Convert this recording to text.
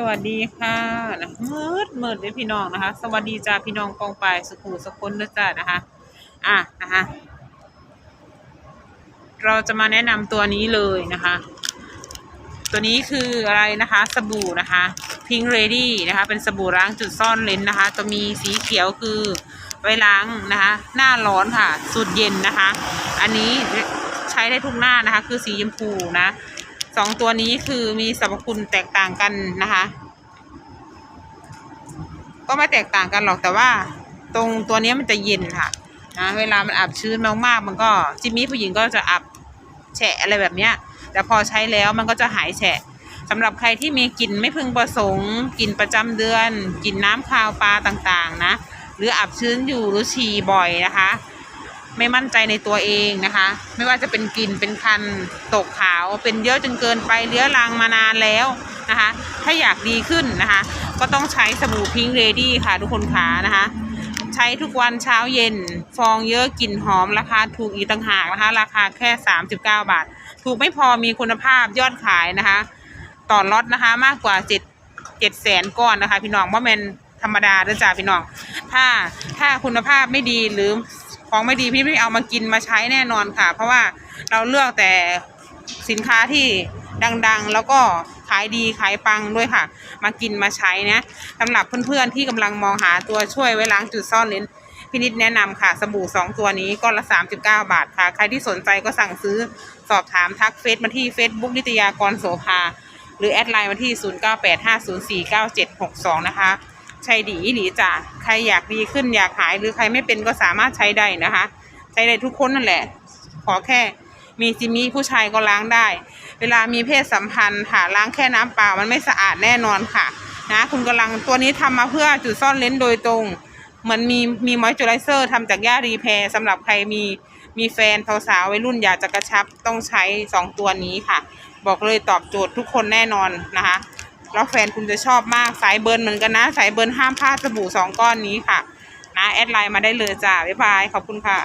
สวัสดีค่ะนะมืดมืดเลยพี่น้องนะคะ สวัสดีจ้าพี่น้องกองไปสุขูสกุลนะจ้านะคะ อะนะคะ เราจะมาแนะนำตัวนี้เลยนะคะ ตัวนี้คืออะไรนะคะ สบู่นะคะ Pink Lady นะคะ เป็นสบู่ล้างจุดซ่อนเลนนะคะจะมีสีเขียวคือไว้ล้างนะคะ หน้าร้อนค่ะสูตรเย็นนะคะ อันนี้ใช้ได้ทุกหน้านะคะ คือสีชมพูนะ สองตัวนี้คือมีสรรพคุณแตกต่างกันนะคะ ก็ไม่แตกต่างกันหรอกแต่ว่า ตรงตัวนี้มันจะเย็นค่ะนะเวลามันอับชื้นมากๆ มันก็จิมมี่ผู้หญิงก็จะอับแฉะอะไรแบบเนี้ย แต่พอใช้แล้วมันก็จะหายแฉะสำหรับใครที่มีกลิ่นไม่พึงประสงค์กลิ่นประจำเดือนกลิ่นน้ำคาวปลาต่างๆนะ หรืออับชื้นอยู่หรือฉี่บ่อยนะคะ ไม่มั่นใจในตัวเองนะคะ ไม่ว่าจะเป็นกลิ่นเป็นคันตกขาวเป็นเยอะจนเกินไปเรื้อรังมานานแล้วนะคะ ถ้าอยากดีขึ้นนะคะ ก็ต้องใช้สบู่พิงค์เรดี้ค่ะทุกคนขานะคะ ใช้ทุกวันเช้าเย็น ฟองเยอะกลิ่นหอมราคาถูกอีกต่างหากนะคะ ราคาแค่ 39 บาท ถูกไม่พอมีคุณภาพยอดขายนะคะต่อล็อตนะคะมากกว่า7 7แสนก้อนนะคะ พี่น้องว่าเป็นธรรมดาด้อจ้าพี่น้อง ถ้าถ้าคุณภาพไม่ดีหรือ ของไม่ดีพี่ไม่เอามากินมาใช้แน่นอนค่ะ เพราะว่าเราเลือกแต่สินค้าที่ดังๆ แล้วก็ขายดีขายปังด้วยค่ะ มากินมาใช้นะสำหรับเพื่อนๆที่กำลังมองหาตัวช่วยไว้ล้างจุดซ่อนเลนพี่นิดแนะนำค่ะ สบู่สองตัวนี้ก้อนละ 39 บาทค่ะ ใครที่สนใจก็สั่งซื้อสอบถามทักเฟซมาที่ Facebook นิตยากรโสภาหรือแอดไลน์มาที่ 0985049762 นะคะ ใช้ดีหลีจ้ะใครอยากดีขึ้นอยากหายหรือใครไม่เป็นก็สามารถใช้ได้นะคะ ใช้ได้ทุกคนนั่นแหละ ขอแค่มีจิมีผู้ชายก็ล้างได้ เวลามีเพศสัมพันธ์ค่ะล้างแค่น้ำเปล่ามันไม่สะอาดแน่นอนค่ะ นะคุณกำลังตัวนี้ทำมาเพื่อจุดซ่อนเลนส์โดยตรงเหมือนมีมีมอยเจอไรเซอร์ทำจากหญ้ารีแพร์สำหรับใครมีมีแฟนสาวๆวัยรุ่นอยากจะกระชับต้องใช้สองตัวนี้ค่ะ บอกเลยตอบโจทย์ทุกคนแน่นอนนะคะ แล้วแฟนคุณจะชอบมากสายเบิร์นเหมือนกันนะ สายเบิร์นห้ามพลาดสบู่สองก้อนนี้ค่ะ นะ แอดไลน์มาได้เลยจ้า บ๊ายบาย ขอบคุณค่ะ